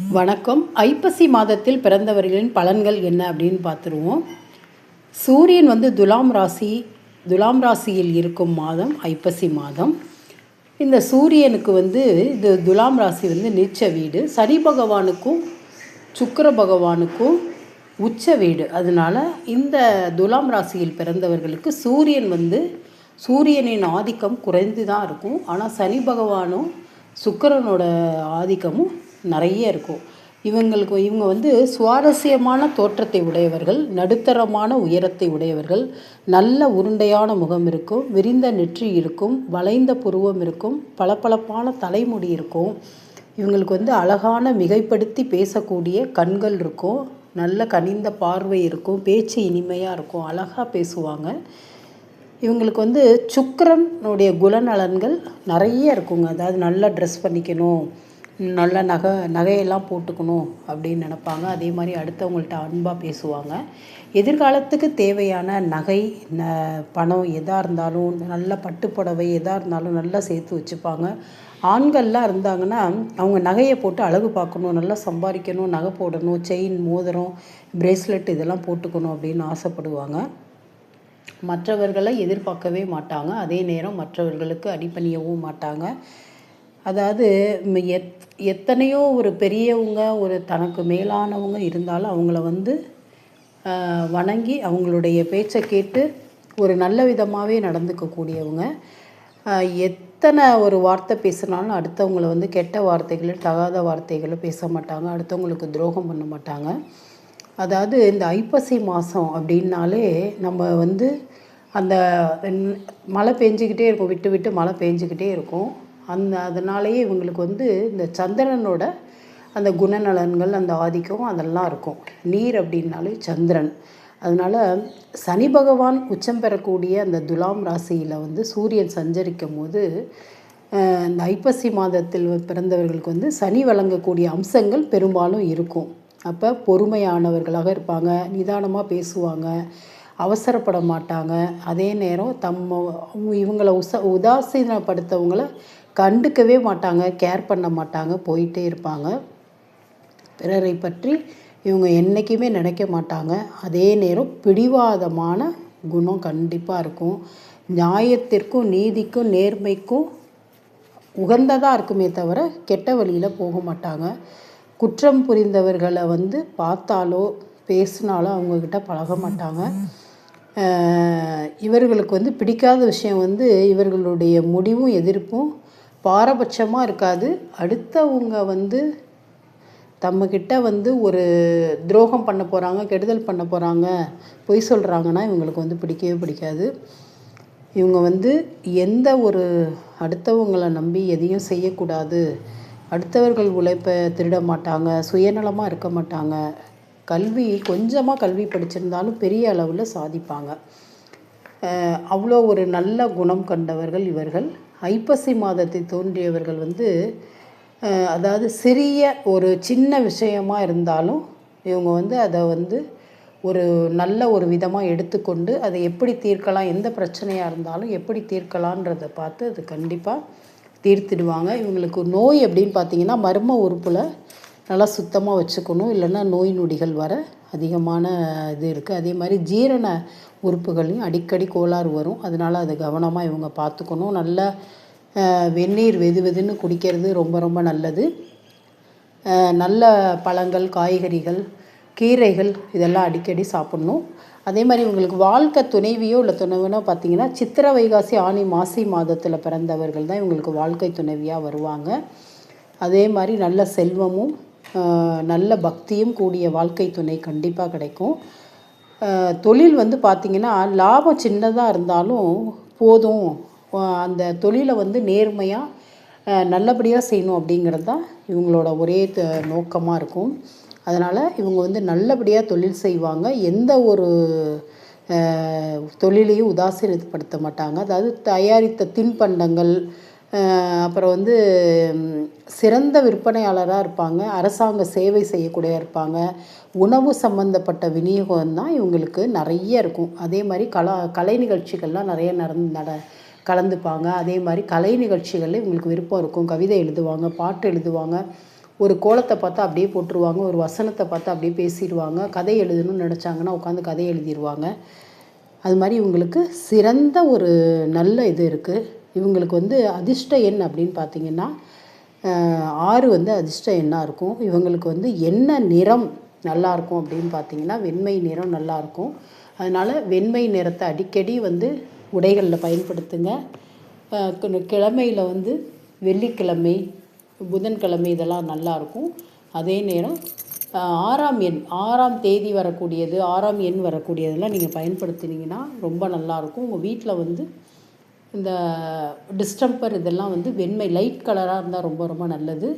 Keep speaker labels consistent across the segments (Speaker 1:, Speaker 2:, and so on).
Speaker 1: வணக்கம். ஐப்பசி மாதத்தில் பிறந்தவர்களின் பலன்கள் என்ன அப்படின்னு பார்த்துருவோம். சூரியன் வந்து துலாம் ராசி துலாம் ராசியில் இருக்கும் மாதம் ஐப்பசி மாதம். இந்த சூரியனுக்கு வந்து இது துலாம் ராசி வந்து நீச்ச வீடு. சனி பகவானுக்கும் சுக்கிர பகவானுக்கும் உச்ச வீடு. அதனால இந்த துலாம் ராசியில் பிறந்தவர்களுக்கு சூரியன் வந்து சூரியனின் ஆதிக்கம் குறைந்து தான் இருக்கும். ஆனால் சனி பகவானும் சுக்கிரனோட ஆதிக்கமும் நிறைய இருக்கும். இவங்களுக்கு இவங்க வந்து சுவாரஸ்யமான தோற்றத்தை உடையவர்கள் நடுத்தரமான உயரத்தை உடையவர்கள் நல்ல உருண்டையான முகம் இருக்கும் விரிந்த நெற்றி இருக்கும் வளைந்த புருவம் இருக்கும் பளபளப்பான தலைமுடி இருக்கும். இவங்களுக்கு வந்து அழகான மிகைப்படுத்தி பேசக்கூடிய கண்கள் இருக்கும் நல்ல கனிந்த பார்வை இருக்கும் பேச்சு இனிமையாக இருக்கும் அழகாக பேசுவாங்க. இவங்களுக்கு வந்து சுக்கரனுடைய குணநலன்கள் நிறைய இருக்குங்க. அதாவது நல்லா ட்ரெஸ் பண்ணிக்கணும். நல்ல நகை நகையெல்லாம் போட்டுக்கணும் அப்படின்னு நினப்பாங்க. அதே மாதிரி அடுத்தவங்கள்ட்ட அன்பாக பேசுவாங்க. எதிர்காலத்துக்கு தேவையான நகை ந பணம் எதாக இருந்தாலும் நல்ல பட்டுப்புடவை எதாக இருந்தாலும் நல்லா சேர்த்து வச்சுப்பாங்க. ஆண்கள்லாம் இருந்தாங்கன்னா அவங்க நகையை போட்டு அழகு பார்க்கணும் நல்லா சம்பாதிக்கணும் நகை போடணும் செயின் மோதிரம் பிரேஸ்லெட் இதெல்லாம் போட்டுக்கணும் அப்படின்னு ஆசைப்படுவாங்க. மற்றவர்களை எதிர்பார்க்கவே மாட்டாங்க. அதே நேரம் மற்றவர்களுக்கு அடிபணியவும் மாட்டாங்க. அதாவது எத் எத்தனையோ ஒரு பெரியவங்க ஒரு தனக்கு மேலானவங்க இருந்தாலும் அவங்கள வந்து வணங்கி அவங்களுடைய பேச்சை கேட்டு ஒரு நல்ல விதமாகவே நடந்துக்கக்கூடியவங்க. எத்தனை ஒரு வார்த்தை பேசினாலும் அடுத்தவங்கள வந்து கெட்ட வார்த்தைகளும் தகாத வார்த்தைகளை பேச மாட்டாங்க. அடுத்தவங்களுக்கு துரோகம் பண்ண மாட்டாங்க. அதாவது இந்த ஐப்பசி மாதம் அப்படின்னாலே நம்ம வந்து அந்த மழை பெஞ்சிக்கிட்டே இருக்கும். விட்டு விட்டு மழை பெஞ்சிக்கிட்டே இருக்கும். அந்த அதனாலேயே இவங்களுக்கு வந்து இந்த சந்திரனோட அந்த குணநலன்கள் அந்த ஆதிக்கம் அதெல்லாம் இருக்கும். நீர் அப்படின்னாலே சந்திரன். அதனால் சனி பகவான் உச்சம் பெறக்கூடிய அந்த துலாம் ராசியில் வந்து சூரியன் சஞ்சரிக்கும் போது இந்த ஐப்பசி மாதத்தில் பிறந்தவர்களுக்கு வந்து சனி வழங்கக்கூடிய அம்சங்கள் பெரும்பாலும் இருக்கும். அப்போ பொறுமையானவர்களாக இருப்பாங்க நிதானமாக பேசுவாங்க அவசரப்பட மாட்டாங்க. அதே நேரம் தம்ம இவங்களை உச உதாசீனப்படுத்தவங்கள கண்டுக்கவே மாட்டாங்க கேர் பண்ண மாட்டாங்க போயிட்டே இருப்பாங்க. பிறரை பற்றி இவங்க என்றைக்குமே நினைக்க மாட்டாங்க. அதே நேரம் பிடிவாதமான குணம் கண்டிப்பாக இருக்கும். நியாயத்திற்கும் நீதிக்கும் நேர்மைக்கும் உகந்ததாக இருக்குமே தவிர கெட்ட வழியில் போக மாட்டாங்க. குற்றம் புரிந்தவர்களை வந்து பார்த்தாலோ பேசினாலோ அவங்கக்கிட்ட பழக மாட்டாங்க. இவர்களுக்கு வந்து பிடிக்காத விஷயம் வந்து இவர்களுடைய முடிவும் எதிர்ப்பும் பாரபட்சமாக இருக்காது. அடுத்தவங்க வந்து தம்மக்கிட்ட வந்து ஒரு துரோகம் பண்ண போகிறாங்க கெடுதல் பண்ண போகிறாங்க பொய் சொல்கிறாங்கன்னா இவங்களுக்கு வந்து பிடிக்கவே பிடிக்காது. இவங்க வந்து எந்த ஒரு அடுத்தவங்களை நம்பி எதையும் செய்யக்கூடாது. அடுத்தவர்கள் உழைப்பை திருட மாட்டாங்க சுயநலமாக இருக்க மாட்டாங்க. கல்வி கொஞ்சமாக கல்வி படிச்சிருந்தாலும் பெரிய அளவில் சாதிப்பாங்க. அவ்வளோ ஒரு நல்ல குணம் கண்டவர்கள் இவர்கள். ஐப்பசி மாதத்தை தோன்றியவர்கள் வந்து அதாவது சிறிய ஒரு சின்ன விஷயமாக இருந்தாலும் இவங்க வந்து அதை வந்து ஒரு நல்ல ஒரு விதமாக எடுத்துக்கொண்டு அதை எப்படி தீர்க்கலாம் எந்த பிரச்சனையாக இருந்தாலும் எப்படி தீர்க்கலான்றதை பார்த்து அது கண்டிப்பாக தீர்த்திடுவாங்க. இவங்களுக்கு நோய் அப்படின்னு பார்த்தீங்கன்னா மர்ம உறுப்பில் நல்லா சுத்தமாக வச்சுக்கணும். இல்லைன்னா நோய் நொடிகள் வர அதிகமான இது இருக்குது அதே மாதிரி ஜீரண உறுப்புகளையும் அடிக்கடி கோளாறு வரும். அதனால் அதை கவனமாக இவங்க பார்த்துக்கணும். நல்ல வெந்நீர் வெது வெதுன்னு குடிக்கிறது ரொம்ப ரொம்ப நல்லது. நல்ல பழங்கள் காய்கறிகள் கீரைகள் இதெல்லாம் அடிக்கடி சாப்பிட்ணும். அதே மாதிரி உங்களுக்கு வாழ்க்கை துணைவியோ இல்லை துணைவனோ பார்த்தீங்கன்னா சித்திர வைகாசி ஆனி மாசி மாதத்தில் பிறந்தவர்கள் தான் இவங்களுக்கு வாழ்க்கை துணைவியாக வருவாங்க. அதே மாதிரி நல்ல செல்வமும் நல்ல பக்தியும் கூடிய வாழ்க்கை துணை கண்டிப்பாக கிடைக்கும். தொழில் வந்து பார்த்திங்கன்னா லாபம் சின்னதாக இருந்தாலும் போதும். அந்த தொழிலை வந்து நேர்மையாக நல்லபடியாக செய்யணும் அப்படிங்கிறது தான் இவங்களோட ஒரே நோக்கமாக இருக்கும். அதனால் இவங்க வந்து நல்லபடியாக தொழில் செய்வாங்க. எந்த ஒரு தொழிலையும் உதாசீனப்படுத்த மாட்டாங்க. அதாவது தயாரித்த தின்பண்டங்கள் அப்புறம் வந்து சிறந்த விற்பனையாளராக இருப்பாங்க. அரசாங்க சேவை செய்யக்கூடிய இருப்பாங்க. உணவு சம்பந்தப்பட்ட விநியோகம் தான் இவங்களுக்கு நிறைய இருக்கும். அதே மாதிரி கலா கலை நிகழ்ச்சிகள்லாம் நிறைய நடந்து நட கலந்துப்பாங்க. அதே மாதிரி கலை நிகழ்ச்சிகளில் இவங்களுக்கு விருப்பம் இருக்கும். கவிதை எழுதுவாங்க பாட்டு எழுதுவாங்க. ஒரு கோலத்தை பார்த்தா அப்படியே போட்டுருவாங்க. ஒரு வசனத்தை பார்த்தா அப்படியே பேசிடுவாங்க. கதை எழுதணும்னு நினச்சாங்கன்னா உட்காந்து கதை எழுதிடுவாங்க அது மாதிரி இவங்களுக்கு சிறந்த ஒரு நல்ல இது இருக்குது இவங்களுக்கு வந்து அதிர்ஷ்ட எண் அப்படின்னு பார்த்தீங்கன்னா ஆறு வந்து அதிர்ஷ்ட எண்ணாக இருக்கும். இவங்களுக்கு வந்து என்ன நிறம் நல்லாயிருக்கும் அப்படின்னு பார்த்தீங்கன்னா வெண்மை நிறம் நல்லாயிருக்கும் அதனால் வெண்மை நிறத்தை அடிக்கடி வந்து உடைகளில் பயன்படுத்துங்க. கிழமையில் கிழமையில வந்து வெள்ளிக்கிழமை புதன்கிழமை இதெல்லாம் நல்லாயிருக்கும் அதே நேரம் ஆறாம் எண் ஆறாம் தேதி வரக்கூடியது ஆறாம் எண் வரக்கூடியதெல்லாம் நீங்கள் பயன்படுத்தினீங்கன்னா ரொம்ப நல்லாயிருக்கும் உங்கள் வீட்டில் வந்து இந்த டிஸ்டம்பர் இதெல்லாம் வந்து வெண்மை லைட் கலராக இருந்தால் ரொம்ப ரொம்ப நல்லது.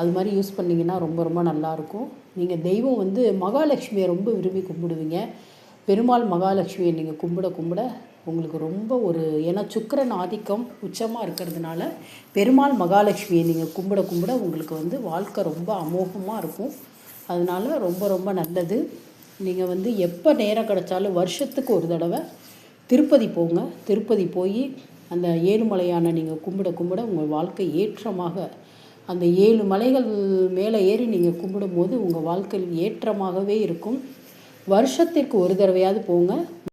Speaker 1: அது மாதிரி யூஸ் பண்ணிங்கன்னா ரொம்ப ரொம்ப நல்லாயிருக்கும் நீங்கள் தெய்வம் வந்து மகாலட்சுமியை ரொம்ப விரும்பி கும்பிடுவீங்க. பெருமாள் மகாலட்சுமியை நீங்கள் கும்பிட கும்பிட உங்களுக்கு ரொம்ப ஒரு ஏன்னா சுக்கிரன் ஆதிக்கம் உச்சமாக இருக்கிறதுனால பெருமாள் மகாலட்சுமியை நீங்கள் கும்பிட கும்பிட உங்களுக்கு வந்து வாழ்க்கை ரொம்ப அமோகமாக இருக்கும். அதனால ரொம்ப ரொம்ப நல்லது. நீங்கள் வந்து எப்போ நேரம் கிடைச்சாலும் வருஷத்துக்கு ஒரு தடவை திருப்பதி போங்க. திருப்பதி போய் அந்த ஏழுமலையான நீங்கள் கும்பிட கும்பிட உங்கள் வாழ்க்கை ஏற்றமாக அந்த ஏழு மலைகள் மேலே ஏறி நீங்கள் கும்பிடும்போது உங்கள் வாழ்க்கையில் ஏற்றமாகவே இருக்கும். வருஷத்திற்கு ஒரு தடவையாவது போங்க.